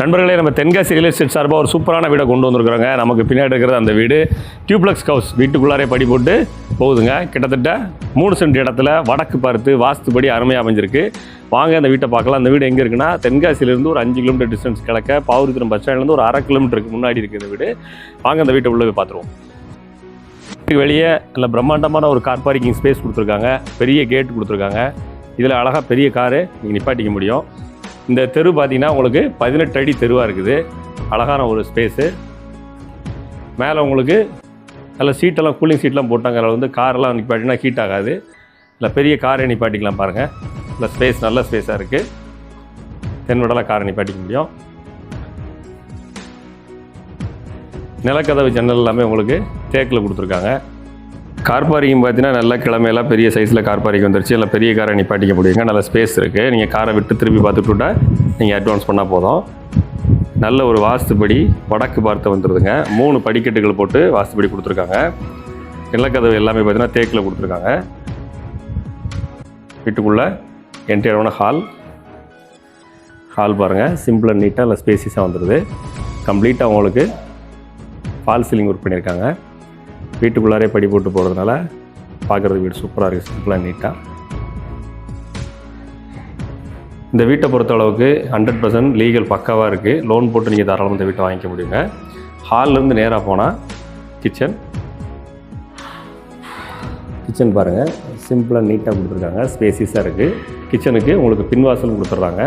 நண்பர்களே நம்ம Tenkasi real estate சார்பாக ஒரு சூப்பரான வீடை கொண்டு வந்திருக்கிறோங்க. நமக்கு பின்னாடி இருக்கிறது அந்த வீடு டியூப்ளக்ஸ் ஹவுஸ் வீட்டுக்குள்ளாரே படி போட்டு போகுதுங்க. கிட்டத்தட்ட மூணு சென்ட் இடத்துல வடக்கு பார்த்து வாஸ்துபடி அருமையாக அமைஞ்சிருக்கு. வாங்க அந்த வீட்டை பார்க்கலாம். அந்த வீடு எங்கே இருக்குன்னா தென்காசியிலேருந்து ஒரு அஞ்சு கிலோமீட்டர் டிஸ்டன்ஸ் கிடக்க பாவூர்த்திரம் பஸ் ஸ்டாண்ட்லேருந்து ஒரு அரை கிலோமீட்டருக்கு முன்னாடி இருக்குது இந்த வீடு. வாங்க அந்த வீட்டை உள்ளே போய் பார்த்துருவோம். வீட்டுக்கு வெளியே நல்ல பிரம்மாண்டமான ஒரு கார் பார்க்கிங் ஸ்பேஸ் கொடுத்துருக்காங்க. பெரிய கேட் கொடுத்துருக்காங்க. இதில் அழகாக பெரிய காரு நீங்கள் நிப்பாட்டிக்க முடியும். இந்த தெரு பார்த்தீங்கன்னா உங்களுக்கு பதினெட்டு அடி தெருவாக இருக்குது. அழகான ஒரு ஸ்பேஸு மேலே உங்களுக்கு நல்ல சீட்டெல்லாம் கூலிங் சீட்லாம் போட்டாங்க. அதில் வந்து காரெல்லாம் நிப்பாட்டினா ஹீட் ஆகாது. இல்லை பெரிய காரை நிப்பாட்டிக்கலாம் பாருங்கள் இல்லை ஸ்பேஸ் நல்ல ஸ்பேஸாக இருக்குது தென்வடலாம் காரை நிப்பாட்டிக்க முடியும். நிலக்கதவு ஜன்னல் எல்லாமே உங்களுக்கு தேக்கில் கொடுத்துருக்காங்க. கார் பார்க்கிங் பார்த்தீங்கன்னா நல்ல கிழமையெல்லாம் பெரிய சைஸில் கார் பார்க்கிங் வந்துருச்சு. இல்லை பெரிய காரை நிப்பாட்டிக்க முடியுங்க. நல்ல ஸ்பேஸ் இருக்குது நீங்கள் காரை விட்டு திருப்பி பார்த்துட்டு நீங்கள் அட்வான்ஸ் பண்ணால் போதும். நல்ல ஒரு வாஸ்துபடி வடக்கு பார்த்து வந்துடுதுங்க மூணு படிக்கட்டுகள் போட்டு வாஸ்துபடி கொடுத்துருக்காங்க. நிலக்கதவு எல்லாமே பார்த்தீங்கன்னா தேக்கில் கொடுத்துருக்காங்க. வீட்டுக்குள்ளே என்டையரான ஹால் ஹால் பாருங்கள் சிம்பிளாக நீட்டாக இல்லை ஸ்பேசிஸாக வந்துடுது கம்ப்ளீட்டாக உங்களுக்கு ஃபால் சீலிங் ஒர்க் பண்ணியிருக்காங்க. வீட்டுக்குள்ளாரே படி போட்டு போகிறதுனால பார்க்குறது வீடு சூப்பராக இருக்குது சிம்பிளாக நீட்டாக இந்த வீட்டை பொறுத்த அளவுக்கு ஹண்ட்ரட் பர்சன்ட் லீகல் பக்காவாக இருக்குது லோன் போட்டு நீங்கள் தாராளமாக இந்த வீட்டை வாங்கிக்க முடியுங்க. ஹால்லேருந்து நேராக போனால் கிச்சன் கிச்சன் பாருங்கள் சிம்பிளாக நீட்டாக கொடுத்துருக்காங்க. ஸ்பேசிஸாக இருக்குது கிச்சனுக்கு உங்களுக்கு பின்வாசல் கொடுத்துட்றாங்க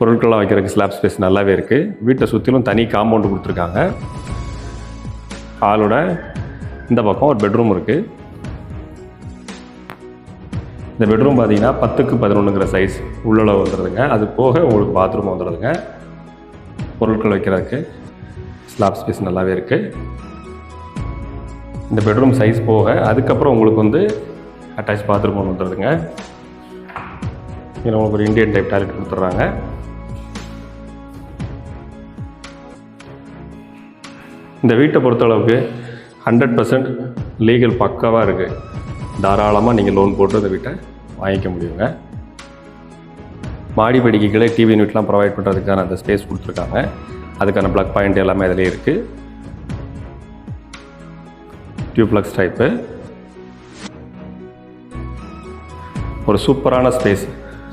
பொருட்கள்லாம் வைக்கிறதுக்கு ஸ்லாப் ஸ்பேஸ் நல்லாவே இருக்குது வீட்டை சுற்றிலும் தனி காம்பவுண்டு கொடுத்துருக்காங்க. ஹாலோட இந்த பக்கம் ஒரு பெட்ரூம் இருக்குது இந்த பெட்ரூம் பார்த்தீங்கன்னா பத்துக்கு பதினொன்றுங்கிற சைஸ் உள்ள வந்துடுதுங்க அது போக உங்களுக்கு பாத்ரூம் வந்துடுதுங்க பொருட்கள் வைக்கிறதுக்கு ஸ்லாப் ஸ்பேஸ் நல்லாவே இருக்குது இந்த பெட்ரூம் சைஸ் போக அதுக்கப்புறம் உங்களுக்கு வந்து அட்டாச் பாத்ரூம் ஒன்று வந்துடுதுங்க இதில் உங்களுக்கு ஒரு இண்டியன் டைப் டாய்லெட் கொடுத்துட்றாங்க. இந்த வீட்டை பொறுத்தளவுக்கு ஹண்ட்ரட் பர்சன்ட் லீகல் பக்காவாக இருக்குது தாராளமாக நீங்கள் லோன் போட்டு இந்த வீட்டை வாங்கிக்க முடியுங்க. மாடி படிக்கைகளே டிவி யூனிட்லாம் ப்ரொவைட் பண்ணுறதுக்கான அந்த ஸ்பேஸ் கொடுத்துருக்காங்க. அதுக்கான ப்ளக் பாயிண்ட் எல்லாமே அதிலே இருக்குது டியூப்ளக்ஸ் டைப்பு ஒரு சூப்பரான ஸ்பேஸ்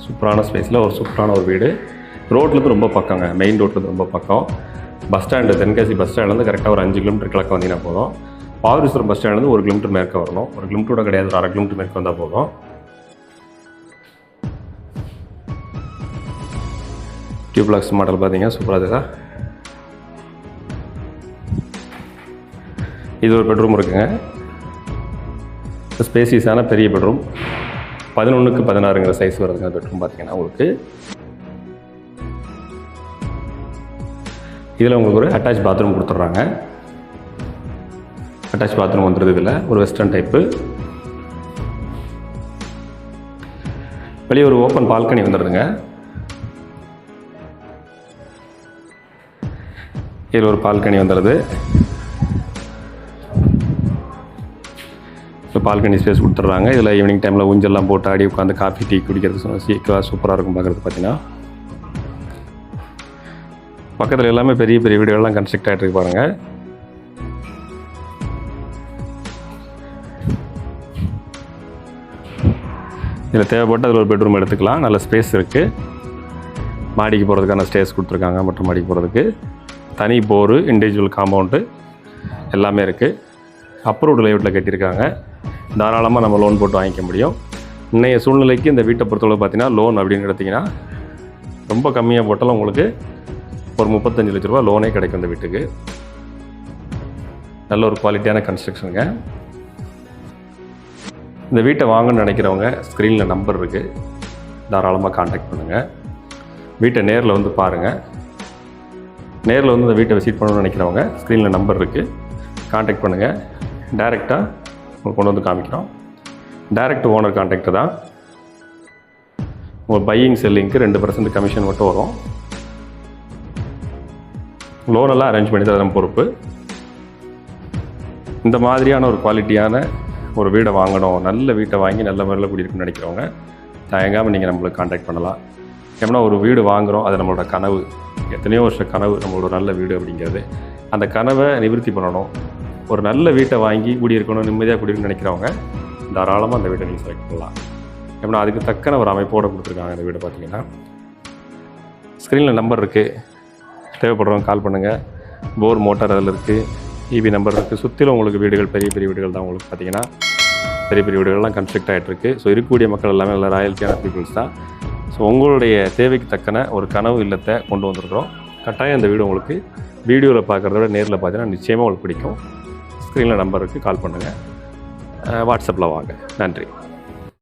சூப்பரான ஸ்பேஸில் ஒரு சூப்பரான ஒரு வீடு. ரோட்லேருந்து ரொம்ப பக்கங்க மெயின் ரோட்லேருந்து ரொம்ப பக்கம். பஸ் ஸ்டாண்டு தென்காசி பஸ் ஸ்டாண்ட்லேருந்து கரெக்டாக ஒரு அஞ்சு கிலோமீட்டர் கிழக்க வந்தீங்கன்னா போதும். பாவரீஸ்வரம் பஸ் ஸ்டாண்ட்லேருந்து ஒரு கிலோமீட்டர் மேற்க வரணும். ஒரு கிலோமீட்டரோட கிடையாது ஒரு அரை கிலோமீட்டர் மேற்க வந்தால் போதும். டியூப்ளாக்ஸ் மாடல் பார்த்தீங்க சூப்பராக இருக்கா இது ஒரு பெட்ரூம் இருக்குங்க. ஸ்பேசியஸான பெரிய பெட்ரூம் பதினொன்றுக்கு பதினாறுங்கிற சைஸ் வருதுங்க பெட்ரூம் பார்த்தீங்கன்னா உங்களுக்கு. இதில் உங்களுக்கு ஒரு அட்டாச் பாத்ரூம் கொடுத்துட்றாங்க. அட்டாச் பாத்ரூம் வந்துடுது இதில். ஒரு வெஸ்டர்ன் டைப்பு வெளியே ஒரு ஓப்பன் பால்கனி வந்துடுதுங்க இதில் ஒரு பால்கனி வந்துடுது இப்போ பால்கனி ஸ்பேஸ் கொடுத்துட்றாங்க. இதில் ஈவினிங் டைமில் ஊஞ்சல்லாம் போட்டு ஆடி உட்காந்து காஃபி டீ குடிக்கிறது சீக்கிரம் சூப்பராக இருக்கும் பார்க்குறது பார்த்தீங்கன்னா. பக்கத்தில் எல்லாமே பெரிய பெரிய வீடுகள்லாம் கன்ஸ்ட்ரக்ட் ஆகிட்டு இருக்கு பாருங்கள் இதில் தேவைப்பட்டு அதில் ஒரு பெட்ரூம் எடுத்துக்கலாம். நல்ல ஸ்பேஸ் இருக்குது மாடிக்கு போகிறதுக்கான ஸ்டேஸ் கொடுத்துருக்காங்க மற்றும் மாடிக்கு போகிறதுக்கு தனி போரு இண்டிவிஜுவல் காம்பவுண்டு எல்லாமே இருக்குது அப்ரூவ்டு லேஅவுட்டில் கட்டியிருக்காங்க. தாராளமாக நம்ம லோன் போட்டு வாங்கிக்க முடியும். இன்றைய சூழ்நிலைக்கு இந்த வீட்டை பொறுத்தளவு பார்த்தீங்கன்னா லோன் அப்படின்னு எடுத்திங்கன்னா ரொம்ப கம்மியாக போட்டாலும் உங்களுக்கு ஒரு முப்பத்தஞ்சு லட்ச ரூபா லோனே கிடைக்கும் இந்த வீட்டுக்கு. நல்ல ஒரு குவாலிட்டியான கன்ஸ்ட்ரக்ஷனுங்க இந்த வீட்டை வாங்கணும்னு நினைக்கிறவங்க ஸ்க்ரீனில் நம்பர் இருக்குது தாராளமாக காண்டாக்ட் பண்ணுங்கள் வீட்டை நேரில் வந்து பாருங்கள் நேரில் வந்து இந்த வீட்டை விசிட் பண்ணணும்னு நினைக்கிறவங்க ஸ்க்ரீனில் நம்பர் இருக்குது காண்டாக்ட் பண்ணுங்கள் டைரெக்டாக உங்களுக்கு கொண்டு வந்து காமிக்கிறோம். டைரக்ட் ஓனர் காண்டாக்ட் தான். உங்கள் பையிங் செல்லிங்க்கு ரெண்டு பர்சன்ட் கமிஷன் மட்டும் வரும். லோனெல்லாம் அரேஞ்ச் பண்ணி தர பொறுப்பு. இந்த மாதிரியான ஒரு குவாலிட்டியான ஒரு வீடை வாங்கணும். நல்ல வீட்டை வாங்கி நல்ல முறையில் குடியிருக்கணும்னு நினைக்கிறவங்க தயங்காமல் நீங்கள் நம்மளுக்கு காண்டாக்ட் பண்ணலாம். எப்படின்னா ஒரு வீடு வாங்குகிறோம் அது நம்மளோட கனவு. எத்தனையோ வருஷ கனவு நம்மளோட நல்ல வீடு அப்படிங்கிறது. அந்த கனவை நிவர்த்தி பண்ணணும். ஒரு நல்ல வீட்டை வாங்கி குடியிருக்கணும் நிம்மதியாக குடியிருக்கணும்னு நினைக்கிறவங்க தாராளமாக அந்த வீட்டை நீங்கள் செலக்ட் பண்ணலாம். எப்படின்னா அதுக்கு தக்கன ஒரு அமைப்போடு கொடுத்துருக்காங்க அந்த வீடு பார்த்தீங்கன்னா. ஸ்க்ரீனில் நம்பர் இருக்குது தேவைப்படுறவங்க கால் பண்ணுங்கள் போர் மோட்டார் அதில் இருக்குது இபி நம்பர் இருக்குது சுற்றிலும் உங்களுக்கு வீடுகள் பெரிய பெரிய வீடுகள் தான் உங்களுக்கு பார்த்தீங்கன்னா பெரிய பெரிய வீடுகள்லாம் கன்ஸ்ட்ரக்ட் ஆகிட்டுருக்கு ஸோ இருக்கக்கூடிய மக்கள் எல்லாமே நல்ல ராயல்ட்டியான பீப்புள்ஸ் தான். ஸோ உங்களுடைய தேவைக்கு தக்கன ஒரு கனவு இல்லத்தை கொண்டு வந்திருக்கிறோம். கட்டாயம் இந்த வீடு உங்களுக்கு வீடியோவில் பார்க்குறத விட நேரில் பார்த்தீங்கன்னா நிச்சயமாக உங்களுக்கு பிடிக்கும். ஸ்க்ரீனில் நம்பருக்கு கால் பண்ணுங்கள் வாட்ஸ்அப்பில் வாங்க. நன்றி.